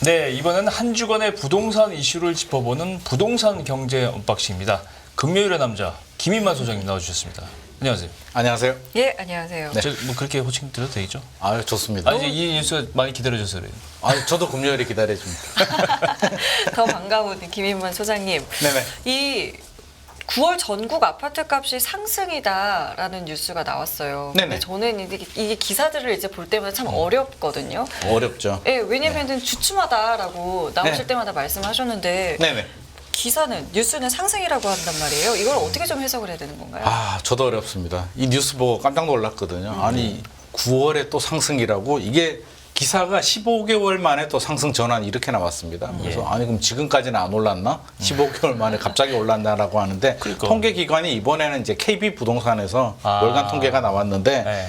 네, 이번에는 한 주간의 부동산 이슈를 짚어보는 부동산 경제 언박싱입니다. 금요일의 남자 김인만 소장님 나와주셨습니다. 안녕하세요. 안녕하세요. 예, 안녕하세요. 네. 뭐 그렇게 호칭 드려도 되죠? 아 좋습니다. 아 이제 이 뉴스가 많이 기다려져서 그래요. 아 저도 금요일에 기다려줍니다. 더 반가운 김인만 소장님. 네네. 이 9월 전국 아파트 값이 상승이다라는 뉴스가 나왔어요. 네네. 근데 저는 이게, 이게 기사들을 이제 볼 때마다 참 어렵거든요. 어렵죠. 예, 왜냐면은 주춤하다라고 나오실 네. 때마다 말씀하셨는데 네네. 기사는 뉴스는 상승이라고 한단 말이에요. 이걸 어떻게 좀 해석을 해야 되는 건가요? 아 저도 어렵습니다. 이 뉴스 보고 깜짝 놀랐거든요. 아니 9월에 또 상승이라고 이게 기사가 15개월 만에 또 상승 전환이 이렇게 나왔습니다. 그래서 예. 아니 그럼 지금까지는 안 올랐나? 15개월 만에 갑자기 올랐나라고 하는데 그러니까. 통계 기관이 이번에는 이제 KB 부동산에서 아. 월간 통계가 나왔는데 네.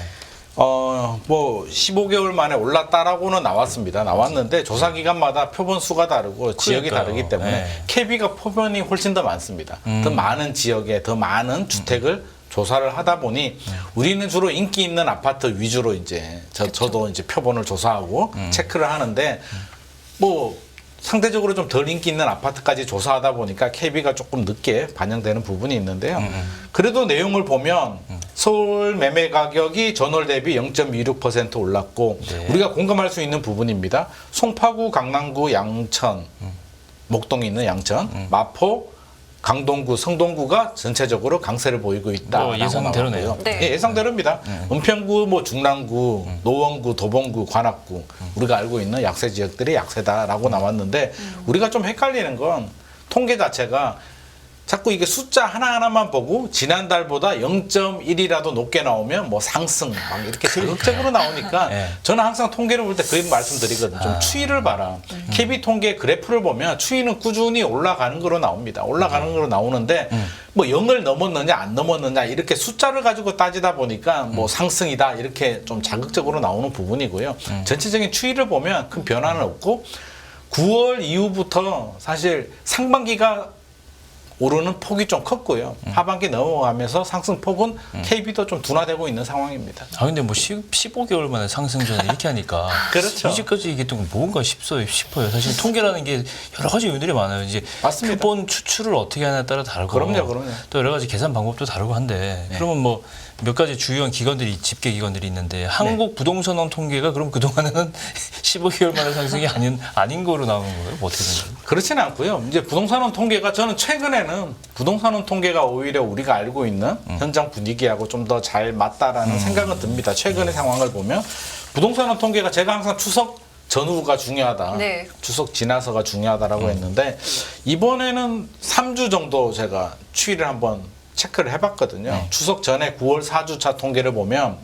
어, 뭐 15개월 만에 올랐다라고는 나왔습니다. 나왔는데 조사 기간마다 표본 수가 다르고 지역이 그러니까요. 다르기 때문에 네. KB가 표본이 훨씬 더 많습니다. 음. 더 많은 지역에 더 많은 주택을 조사를 하다 보니 우리는 주로 인기 있는 아파트 위주로 이제 저, 저도 이제 표본을 조사하고 음. 체크를 하는데 뭐 상대적으로 좀 덜 인기 있는 아파트까지 조사하다 보니까 KB가 조금 늦게 반영되는 부분이 있는데요. 그래도 내용을 보면 서울 매매 가격이 전월 대비 0.26% 올랐고 네. 우리가 공감할 수 있는 부분입니다. 송파구, 강남구, 양천, 목동에 있는 양천, 마포, 강동구, 성동구가 전체적으로 강세를 보이고 있다. 뭐 예상대로네요. 네. 예, 예상대로입니다. 은평구, 뭐 중랑구, 노원구, 도봉구, 관악구 우리가 알고 있는 약세 지역들이 약세다라고 나왔는데 우리가 좀 헷갈리는 건 통계 자체가 자꾸 이게 숫자 하나하나만 보고 지난달보다 0.1이라도 높게 나오면 뭐 상승 막 이렇게 자극적으로 나오니까 예. 저는 항상 통계를 볼 때 그 말씀드리거든요. 좀 추이를 봐라. KB 통계 그래프를 보면 추이는 꾸준히 올라가는 거로 나옵니다. 올라가는 거로 나오는데 뭐 0을 넘었느냐 안 넘었느냐 이렇게 숫자를 가지고 따지다 보니까 뭐 상승이다 이렇게 좀 자극적으로 나오는 부분이고요. 전체적인 추이를 보면 큰 변화는 없고 9월 이후부터 사실 상반기가 오르는 폭이 좀 컸고요. 하반기 넘어가면서 상승 폭은 KB도 좀 둔화되고 있는 상황입니다. 아 근데 뭐 10, 15개월 만에 상승 전에 이렇게 하니까 그렇죠. 이제까지 이게 또 뭔가 싶어요. 싶어요. 사실 통계라는 게 여러 가지 요인들이 많아요. 이제 맞습니다. 표본 추출을 어떻게 하냐에 따라 다르고 그럼요, 그럼요. 또 여러 가지 계산 방법도 다르고 한데 네. 그러면 뭐 몇 가지 주요한 기관들이 집계 기관들이 있는데 네. 한국 부동산원 통계가 그럼 그 동안에는 15개월 만에 상승이 아닌 아닌 거로 나오는 거예요? 뭐 어떻게 되는 거예요? 그렇지는 않고요. 이제 부동산원 통계가 저는 최근에 는 부동산원 통계가 오히려 우리가 알고 있는 현장 분위기하고 좀 더 잘 맞다라는 생각은 듭니다. 최근의 상황을 보면 부동산원 통계가 제가 항상 추석 전후가 중요하다. 네. 추석 지나서가 중요하다라고 했는데 이번에는 3주 정도 제가 추이를 한번 체크를 해봤거든요. 추석 전에 9월 4주차 통계를 보면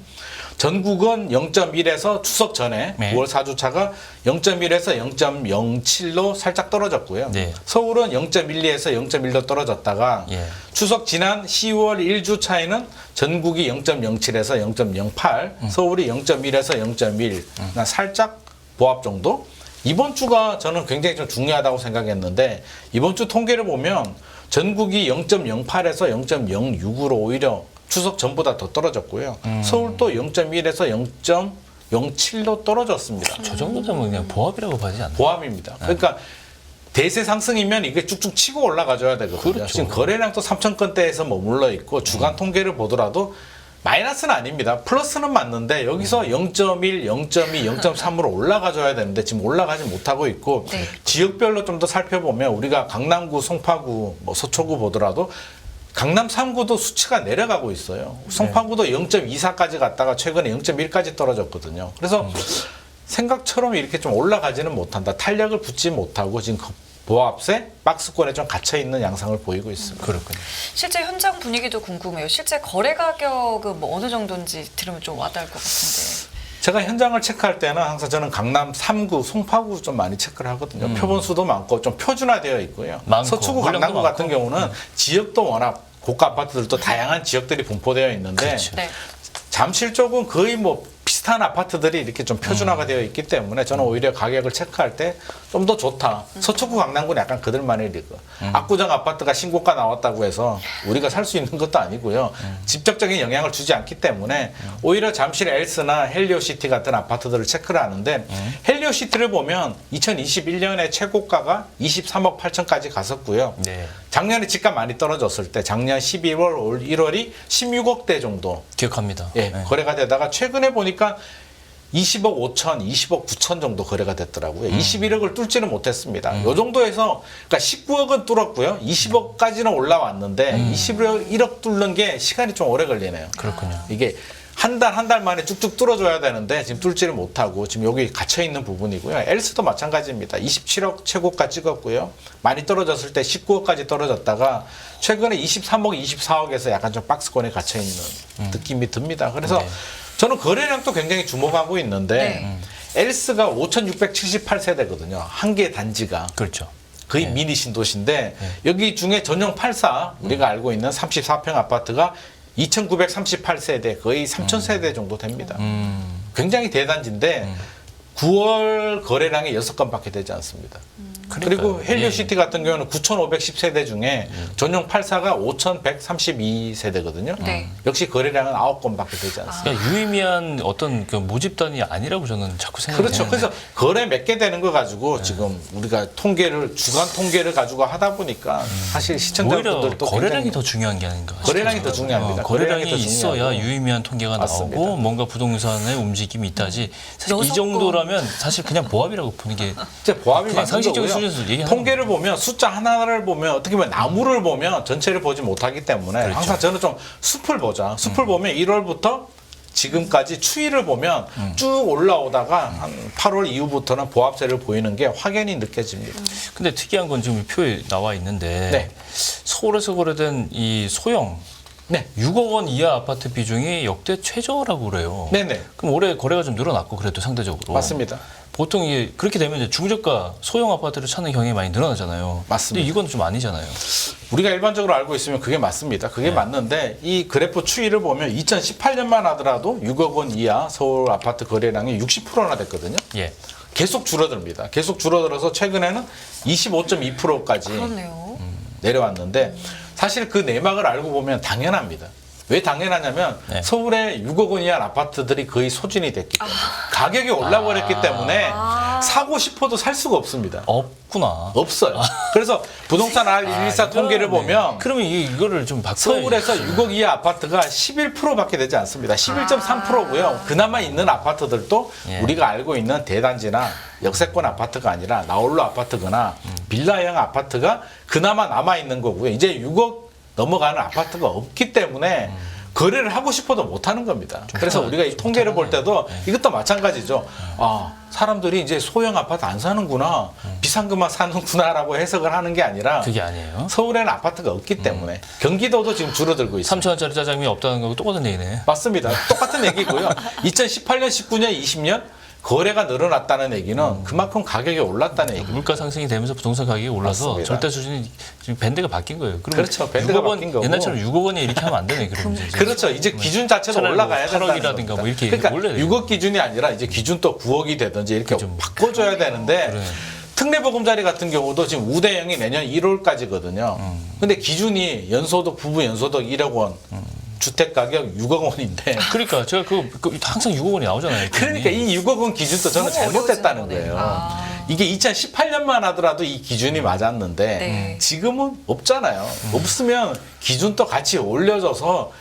전국은 0.1에서 추석 전에 네. 9월 4주차가 0.1에서 0.07로 살짝 떨어졌고요. 네. 서울은 0.12에서 0.1로 떨어졌다가 예. 추석 지난 10월 1주 차에는 전국이 0.07에서 0.08, 서울이 0.1에서 0.1, 그러니까 살짝 보합 정도. 이번 주가 저는 굉장히 좀 중요하다고 생각했는데 이번 주 통계를 보면 전국이 0.08에서 0.06으로 오히려 추석 전보다 더 떨어졌고요. 서울도 0.1에서 0.07로 떨어졌습니다. 저 정도 되면 그냥 보합이라고 봐야지 않나? 보합입니다. 그러니까 대세 상승이면 이게 쭉쭉 치고 올라가줘야 되거든요. 그렇죠. 지금 거래량도 3천 건대에서 머물러 있고 주간 통계를 보더라도 마이너스는 아닙니다. 플러스는 맞는데 여기서 0.1, 0.2, 0.3으로 올라가줘야 되는데 지금 올라가지 못하고 있고 네. 지역별로 좀 더 살펴보면 우리가 강남구, 송파구, 뭐 서초구 보더라도 강남 3구도 수치가 내려가고 있어요. 송파구도 0.24까지 갔다가 최근에 0.1까지 떨어졌거든요. 그래서 생각처럼 이렇게 좀 올라가지는 못한다. 탄력을 붙지 못하고 지금 그 보합세 박스권에 좀 갇혀 있는 양상을 보이고 있습니다. 그렇군요. 실제 현장 분위기도 궁금해요. 실제 거래 가격은 뭐 어느 정도인지 들으면 좀 와닿을 것 같은데. 제가 현장을 체크할 때는 항상 저는 강남 3구, 송파구 좀 많이 체크를 하거든요. 표본 수도 많고 좀 표준화되어 있고요. 음. 많고, 서초구, 물량도 강남구 같은 많고. 음. 경우는 지역도 워낙 고가 아파트들도 다양한 지역들이 분포되어 있는데 그렇죠. 네. 잠실 쪽은 거의 뭐 비슷한 비슷한 아파트들이 이렇게 좀 표준화가 되어 있기 때문에 저는 오히려 가격을 체크할 때 좀 더 좋다. 서초구 강남구는 약간 그들만의 리그. 압구정 아파트가 신고가 나왔다고 해서 우리가 살 수 있는 것도 아니고요. 직접적인 영향을 주지 않기 때문에 오히려 잠실 엘스나 헬리오시티 같은 아파트들을 체크를 하는데 헬리오시티를 보면 2021년에 최고가가 23억 8천까지 갔었고요. 네. 작년에 집값 많이 떨어졌을 때 작년 12월, 올 1월이 16억대 정도 기억합니다. 예, 네. 거래가 되다가 최근에 보니까 20억 5천, 20억 9천 정도 거래가 됐더라고요. 21억을 뚫지는 못했습니다. 요 정도에서 그러니까 19억은 뚫었고요. 20억까지는 올라왔는데 21억 뚫는 게 시간이 좀 오래 걸리네요. 그렇군요. 이게 한달 한 달 만에 쭉쭉 뚫어줘야 되는데 지금 뚫지를 못하고 지금 여기 갇혀 있는 부분이고요. 엘스도 마찬가지입니다. 27억 최고가 찍었고요. 많이 떨어졌을 때 19억까지 떨어졌다가 최근에 23억, 24억에서 약간 좀 박스권에 갇혀 있는 느낌이 듭니다. 그래서 네. 저는 거래량도 굉장히 주목하고 있는데 네. 엘스가 5,678세대거든요. 한 개 단지가. 그렇죠. 거의 미니 신도시인데 여기 중에 전용 84 우리가 알고 있는 34평 아파트가 2,938세대 거의 3,000세대 정도 됩니다. 음. 굉장히 대단지인데 9월 거래량이 6건밖에 되지 않습니다. 그리고. 헬리오시티 같은 경우는 9,510세대 중에 전용 84가 5,132세대거든요. 네. 역시 거래량은 9건밖에 되지 않습니다. 그러니까 유의미한 어떤 그 모집단이 아니라고 저는 자꾸 생각해요. 그렇죠. 그래서 거래 몇 개 되는 거 가지고 지금 우리가 통계를 주간 통계를 가지고 하다 보니까 사실 오히려 시청자분들도 거래량이 굉장히 더 중요한 게 아닌가. 거래량이. 더 중요합니다. 어, 거래량이 거래량이 더 있어야 중요하고. 유의미한 통계가 맞습니다. 나오고 뭔가 부동산의 움직임이 있다지. 사실 이 여섯 정도라면 사실 그냥 보합이라고 보는 게 이제 보합이 그냥 맞는 상식적인 거고요. 통계를 보면 숫자 하나를 보면 어떻게 보면 나무를 보면 전체를 보지 못하기 때문에 그렇죠. 항상 저는 좀 숲을 보자. 숲을 보면 1월부터 지금까지 추이를 보면 음. 쭉 올라오다가 한 8월 이후부터는 보합세를 보이는 게 확연히 느껴집니다. 근데 특이한 건 지금 이 표에 나와 있는데 네. 서울에서 거래된 이 소형 네. 6억 원 이하 아파트 비중이 역대 최저라고 그래요. 네네. 그럼 올해 거래가 좀 늘어났고 그래도 상대적으로 맞습니다. 보통 이게 그렇게 되면 이제 중저가 소형 아파트를 찾는 경향이 많이 늘어나잖아요. 맞습니다. 근데 이건 좀 아니잖아요. 우리가 일반적으로 알고 있으면 그게 맞습니다. 그게 맞는데 이 그래프 추이를 보면 2018년만 하더라도 6억 원 이하 서울 아파트 거래량이 60%나 됐거든요. 예. 계속 줄어듭니다. 계속 줄어들어서 최근에는 25.2%까지 그렇네요. 내려왔는데 사실 그 내막을 알고 보면 당연합니다. 왜 당연하냐면 네. 서울에 6억 원 이하 아파트들이 거의 소진이 됐기 때문에 가격이 올라버렸기 때문에 사고 싶어도 살 수가 없습니다. 없구나. 없어요. 그래서 부동산 R114 통계를 보면 그러면 이- 이거를 좀 바꿔야 서울에서 6억 이하 아파트가 11%밖에 되지 않습니다. 11.3%고요. 그나마 있는 아파트들도 예. 우리가 알고 있는 대단지나 역세권 아파트가 아니라 나홀로 아파트거나 빌라형 아파트가 그나마 남아 있는 거고요. 이제 6억 넘어가는 아파트가 없기 때문에 거래를 하고 싶어도 못 하는 겁니다. 그래서 좀 우리가 이 통계를 볼 때도 네. 이것도 마찬가지죠. 아, 사람들이 이제 소형 아파트 안 사는구나. 비싼 것만 사는구나라고 해석을 하는 게 아니라 그게 아니에요. 서울에는 아파트가 없기 때문에 경기도도 지금 줄어들고 있습니다. 3천 원짜리 짜장면이 없다는 거고 똑같은 얘기네. 맞습니다. 똑같은 얘기고요. 2018년, 19년, 20년 거래가 늘어났다는 얘기는 그만큼 가격이 올랐다는 얘기입니다. 물가 상승이 되면서 부동산 가격이 올라서 맞습니다. 절대 수준이 지금 밴드가 바뀐 거예요. 그러면 그렇죠. 밴드가 6억 원, 바뀐 거고. 옛날처럼 6억 원에 이렇게 하면 안 되네. 그러면 이제. 그렇죠. 이제 기준 자체도 차라리 올라가야 뭐 된다는 8억이라든가 겁니다. 뭐 이렇게 그러니까 올려야 돼요. 6억 기준이 아니라 이제 기준 또 9억이 되든지 이렇게 좀 바꿔줘야 되는데 그래. 특례보금자리 같은 경우도 지금 우대형이 내년 1월까지거든요. 음. 근데 기준이 연소득 부부 연소득 1억 원, 주택 가격 6억 원인데 그러니까 제가 그, 그 항상 6억 원이 나오잖아요. 그러니까 이 6억 원 기준도 저는 잘못됐다는 거예요. 아. 이게 2018년만 하더라도 이 기준이 맞았는데 네. 지금은 없잖아요. 없으면 기준도 같이 올려줘서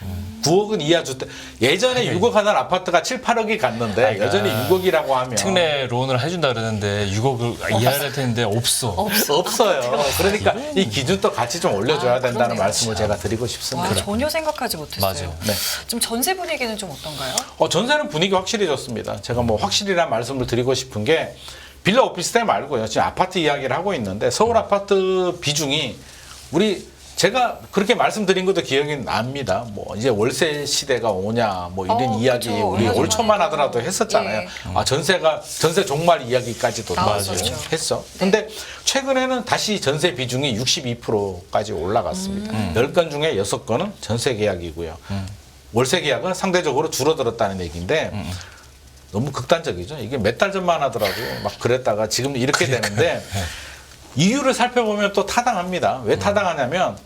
9억은 이하 주택 예전에 6억 하는 아파트가 7, 8억이 갔는데 그러니까 여전히 6억이라고 하면 특례 론을 해준다 그러는데 6억을 이해해야 될 텐데 없어. 없어요. 그러니까 이 기준도 같이 좀 올려줘야 아, 된다는 그러네요. 말씀을 제가 드리고 싶습니다. 와, 전혀 생각하지 못했어요. 맞아요. 네. 지금 전세 분위기는 좀 어떤가요? 어, 전세는 분위기 확실히 좋습니다. 제가 뭐 확실히란 말씀을 드리고 싶은 게 빌라 오피스텔 말고요. 지금 아파트 이야기를 하고 있는데 서울 아파트 비중이 우리 제가 그렇게 말씀드린 것도 기억이 납니다. 뭐 이제 월세 시대가 오냐 뭐 이런 어, 이야기 그렇죠. 우리 얼마 올 초만 전에 하더라도 했었잖아요. 예. 아 전세가 전세 종말 이야기까지도 아, 맞아요. 했어. 근데 최근에는 다시 전세 비중이 62%까지 올라갔습니다. 음. 10건 중에 6건은 전세 계약이고요. 월세 계약은 상대적으로 줄어들었다는 얘기인데 너무 극단적이죠. 이게 몇 달 전만 하더라도 막 그랬다가 지금 이렇게 되는데 이유를 살펴보면 또 타당합니다. 왜 타당하냐면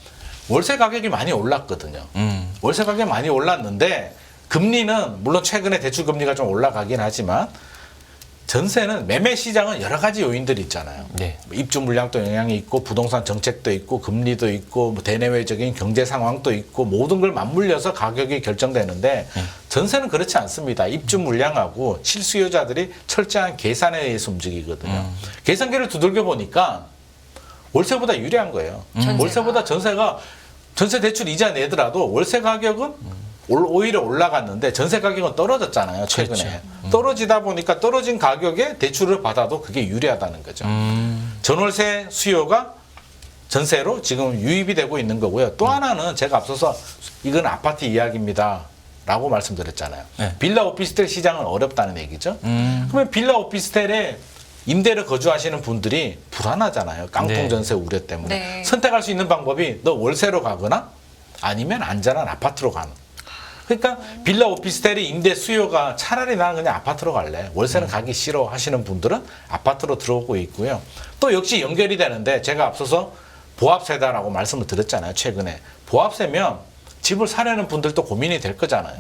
월세 가격이 많이 올랐거든요. 음. 월세 가격이 많이 올랐는데 금리는 물론 최근에 대출 금리가 좀 올라가긴 하지만 전세는 매매 시장은 여러 가지 요인들이 있잖아요. 네. 뭐 입주 물량도 영향이 있고 부동산 정책도 있고 금리도 있고 뭐 대내외적인 경제 상황도 있고 모든 걸 맞물려서 가격이 결정되는데 전세는 그렇지 않습니다. 입주 물량하고 실수요자들이 철저한 계산에 의해서 움직이거든요. 계산기를 두들겨 보니까 월세보다 유리한 거예요. 전세가. 월세보다 전세가 전세 대출 이자 내더라도 월세 가격은 올- 오히려 올라갔는데 전세 가격은 떨어졌잖아요 최근에 그렇죠. 떨어지다 보니까 떨어진 가격에 대출을 받아도 그게 유리하다는 거죠. 음. 전월세 수요가 전세로 지금 유입이 되고 있는 거고요. 또 하나는 제가 앞서서 이건 아파트 이야기입니다. 라고 말씀드렸잖아요. 네. 빌라 오피스텔 시장은 어렵다는 얘기죠. 음. 그러면 빌라 오피스텔에 임대를 거주하시는 분들이 불안하잖아요. 깡통 네. 전세 우려 때문에. 네. 선택할 수 있는 방법이 너 월세로 가거나 아니면 안전한 아파트로 가는. 그러니까 빌라 오피스텔이 임대 수요가 차라리 나는 그냥 아파트로 갈래. 월세는 가기 싫어 하시는 분들은 아파트로 들어오고 있고요. 또 역시 연결이 되는데 제가 앞서서 보합세다라고 말씀을 드렸잖아요. 최근에. 보합세면 집을 사려는 분들도 고민이 될 거잖아요.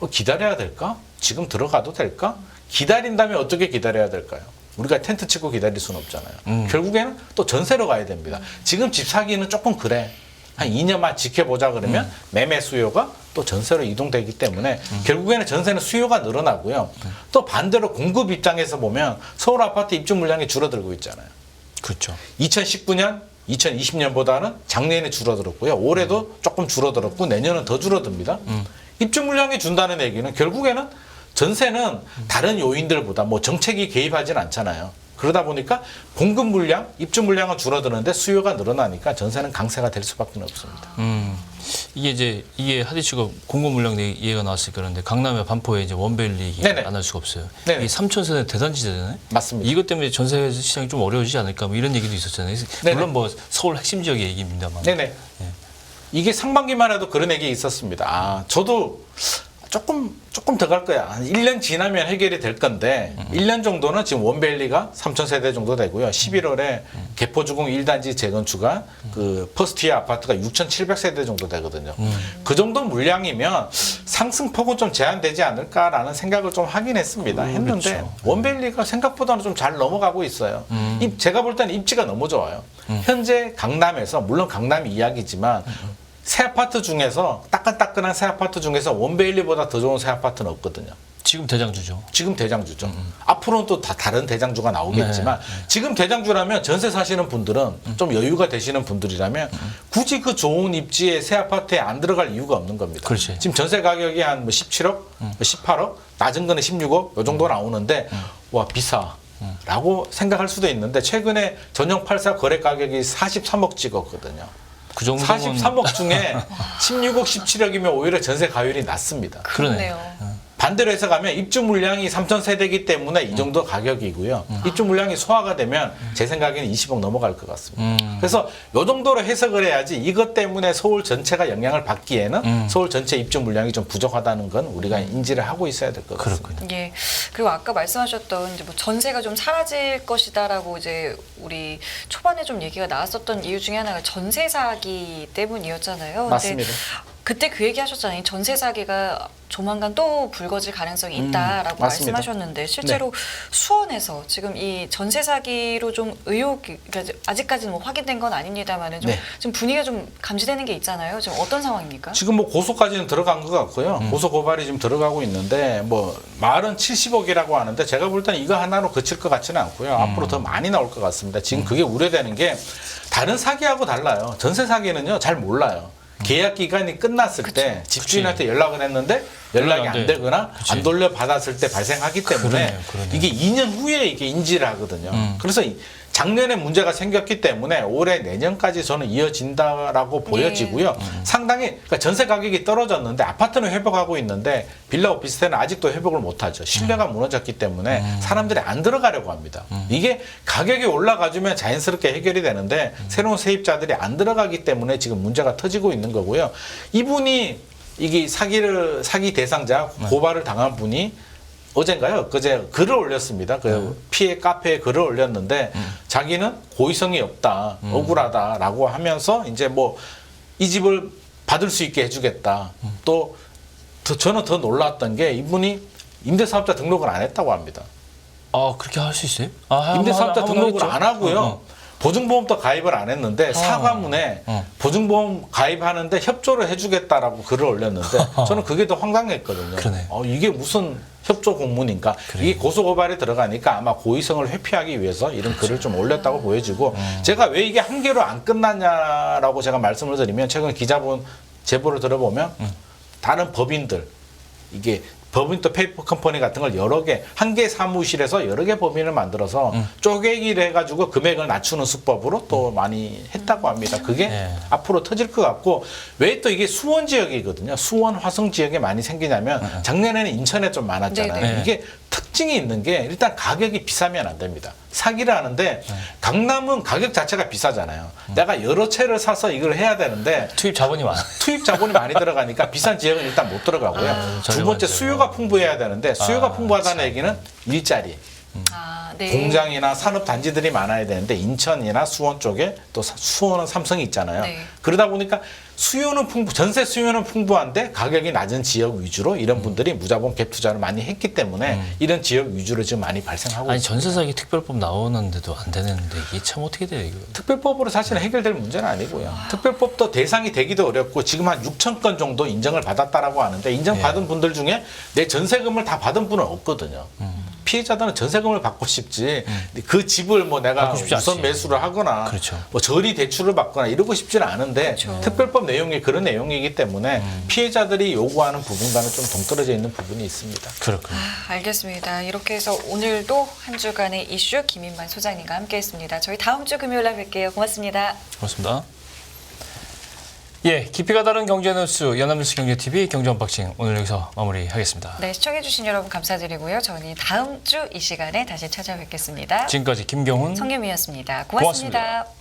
어, 기다려야 될까? 지금 들어가도 될까? 기다린다면 어떻게 기다려야 될까요? 우리가 텐트 치고 기다릴 수는 없잖아요. 결국에는 또 전세로 가야 됩니다. 지금 집 사기는 조금 그래. 한 2년만 지켜보자 그러면 매매 수요가 또 전세로 이동되기 때문에 결국에는 전세는 수요가 늘어나고요. 또 반대로 공급 입장에서 보면 서울 아파트 입주 물량이 줄어들고 있잖아요. 그렇죠. 2019년, 2020년보다는 작년에 줄어들었고요. 올해도 조금 줄어들었고 내년은 더 줄어듭니다. 입주 물량이 준다는 얘기는 결국에는 전세는 다른 요인들보다 뭐 정책이 개입하진 않잖아요. 그러다 보니까 공급 물량, 입주 물량은 줄어드는데 수요가 늘어나니까 전세는 강세가 될 수밖에 없습니다. 음. 이게 이제 이게 하디슈가 공급 물량 얘기가 나왔으니까 그런데 강남의 반포에 이제 원벨리 얘기 네네. 안할 수가 없어요. 네네. 이 3천 세대 대단지잖아요. 맞습니다. 이것 때문에 전세 시장이 좀 어려워지지 않을까 뭐 이런 얘기도 있었잖아요. 네네. 물론 뭐 서울 핵심 지역의 얘기입니다만. 네네. 이게 상반기만 해도 그런 얘기 있었습니다. 아, 저도 조금 조금 더 갈 거야. 한 1년 지나면 해결이 될 건데 1년 정도는 지금 원벨리가 3천 세대 정도 되고요. 11월에 개포주공 1단지 재건축가 그 퍼스트이어 아파트가 6,700 세대 정도 되거든요. 그 정도 물량이면 상승폭은 좀 제한되지 않을까라는 생각을 좀 하긴 했습니다. 했는데 그렇죠. 원벨리가 생각보다는 좀 잘 넘어가고 있어요. 입- 제가 볼 때는 입지가 너무 좋아요. 현재 강남에서 물론 강남 이야기지만 새 아파트 중에서 따끈따끈한 새 아파트 중에서 원베일리보다 더 좋은 새 아파트는 없거든요. 지금 대장주죠. 지금 대장주죠. 앞으로는 또 다 다른 대장주가 나오겠지만 지금 대장주라면 전세 사시는 분들은 좀 여유가 되시는 분들이라면 굳이 그 좋은 입지의 새 아파트에 안 들어갈 이유가 없는 겁니다. 그렇지. 지금 전세 가격이 한 뭐 17억, 18억, 낮은 거는 16억 요 정도 나오는데 와 비싸. 라고 생각할 수도 있는데 최근에 전용 84 거래 가격이 43억 찍었거든요. 그 정도면 43억 중에 16억, 17억이면 오히려 전세 가율이 낮습니다. 그러네. 그러네요. 반대로 해서 가면 입주 물량이 3천 세대이기 때문에 이 정도 가격이고요. 입주 물량이 소화가 되면 제 생각에는 20억 넘어갈 것 같습니다. 음. 그래서 요 정도로 해석을 해야지 이것 때문에 서울 전체가 영향을 받기에는 음. 서울 전체 입주 물량이 좀 부족하다는 건 우리가 인지를 하고 있어야 될 것 같습니다. 그렇군요. 예. 그리고 아까 말씀하셨던 이제 뭐 전세가 좀 사라질 것이다라고 이제 우리 초반에 좀 얘기가 나왔었던 이유 중에 하나가 전세 사기 때문이었잖아요. 맞습니다. 그때 그 얘기 하셨잖아요. 전세 사기가 조만간 또 불거질 가능성이 있다라고 음. 말씀하셨는데 실제로 수원에서 지금 이 전세 사기로 좀 의혹이 그러니까 아직까지는 뭐 확인된 건 아닙니다만은 좀 네. 지금 분위기가 좀 감지되는 게 있잖아요. 지금 어떤 상황입니까? 지금 뭐 고소까지는 들어간 것 같고요. 음. 고소 고발이 지금 들어가고 있는데 뭐 말은 70억이라고 하는데 제가 볼 때는 이거 하나로 그칠 것 같지는 않고요. 음. 앞으로 더 많이 나올 것 같습니다. 지금 그게 우려되는 게 다른 사기하고 달라요. 전세 사기는요 잘 몰라요. 계약 기간이 끝났을 때 집주인한테 연락을 했는데 연락이 안안 돼. 되거나 그치. 안 돌려받았을 때 발생하기 때문에 그러네요, 그러네요. 이게 2년 후에 이게 인지를 하거든요. 음. 그래서 이- 작년에 문제가 생겼기 때문에 올해 내년까지 저는 이어진다라고 보여지고요. 상당히 그러니까 전세 가격이 떨어졌는데 아파트는 회복하고 있는데 빌라 오피스텔은 아직도 회복을 못하죠. 신뢰가 무너졌기 때문에 사람들이 안 들어가려고 합니다. 이게 가격이 올라가주면 자연스럽게 해결이 되는데 새로운 세입자들이 안 들어가기 때문에 지금 문제가 터지고 있는 거고요. 이분이 이게 사기를 사기 대상자 고발을 당한 분이 어젠가요? 그제 글을 올렸습니다. 그 피해 카페에 글을 올렸는데 자기는 고의성이 없다, 억울하다라고 하면서 이제 뭐 이 집을 받을 수 있게 해주겠다. 또 더- 저는 더 놀랐던 게 이분이 임대사업자 등록을 안 했다고 합니다. 아 그렇게 할 수 있어요? 아, 임대사업자 등록을. 안 하고요. 어, 어. 보증보험도 가입을 안 했는데 사과문에 어. 보증보험 가입하는데 협조를 해주겠다라고 글을 올렸는데 저는 그게 더 황당했거든요. 그러네. 어, 이게 무슨 협조 공문인가? 이게 고소 고발에 들어가니까 아마 고의성을 회피하기 위해서 이런 글을 좀 올렸다고 보여지고 음. 제가 왜 이게 한 개로 안 끝났냐라고 제가 말씀을 드리면 최근 기자분 제보를 들어보면 음. 다른 법인들 이게 법인 또 페이퍼 컴퍼니 같은 걸 여러 개, 한 개 사무실에서 여러 개 법인을 만들어서 음. 쪼개기를 해가지고 금액을 낮추는 수법으로 또 많이 했다고 합니다. 그게 네. 앞으로 터질 것 같고 왜 또 이게 수원 지역이거든요. 수원 화성 지역에 많이 생기냐면 작년에는 인천에 좀 많았잖아요. 네, 네. 이게 특징이 있는 게 일단 가격이 비싸면 안 됩니다. 사기를 하는데 네. 강남은 가격 자체가 비싸잖아요. 음. 내가 여러 채를 사서 이걸 해야 되는데 투입 자본이 많아. 투입 자본이 많이 들어가니까 비싼 지역은 일단 못 들어가고요. 아, 두 번째 저렴하죠. 수요가 풍부해야 되는데 수요가 아, 풍부하다는 얘기는 일자리, 아, 네. 공장이나 산업 단지들이 많아야 되는데 인천이나 수원 쪽에 또 사- 수원은 삼성이 있잖아요. 네. 그러다 보니까 수요는 풍부, 전세 수요는 풍부한데 가격이 낮은 지역 위주로 음. 이런 분들이 무자본 갭 투자를 많이 했기 때문에 이런 지역 위주로 지금 많이 발생하고 아니 있습니다. 전세 사기 특별법 나오는데도 안 되는데 이게 참 어떻게 돼요 이거? 특별법으로 사실은 해결될 문제는 아니고요. 특별법도 대상이 되기도 어렵고 지금 한 6천 건 정도 인정을 받았다라고 하는데 인정받은 분들 중에 내 전세금을 다 받은 분은 없거든요. 피해자들은 전세금을 받고 싶지 그 집을 뭐 내가 우선. 매수를 하거나 그렇죠. 뭐 저리 대출을 받거나 이러고 싶지는 않은데 그렇죠. 특별법 내용이 그런 내용이기 때문에 피해자들이 요구하는 부분과는 좀 동떨어져 있는 부분이 있습니다. 그렇군요. 아, 알겠습니다. 이렇게 해서 오늘도 한 주간의 이슈 김인만 소장님과 함께했습니다. 저희 다음 주 금요일 날 뵐게요. 고맙습니다. 고맙습니다. 예, 깊이가 다른 경제 뉴스 연합뉴스 경제TV 경제 언박싱 오늘 여기서 마무리하겠습니다. 네, 시청해주신 여러분 감사드리고요. 저는 다음 주 이 시간에 다시 찾아뵙겠습니다. 지금까지 김경훈 성유미였습니다 고맙습니다. 고맙습니다.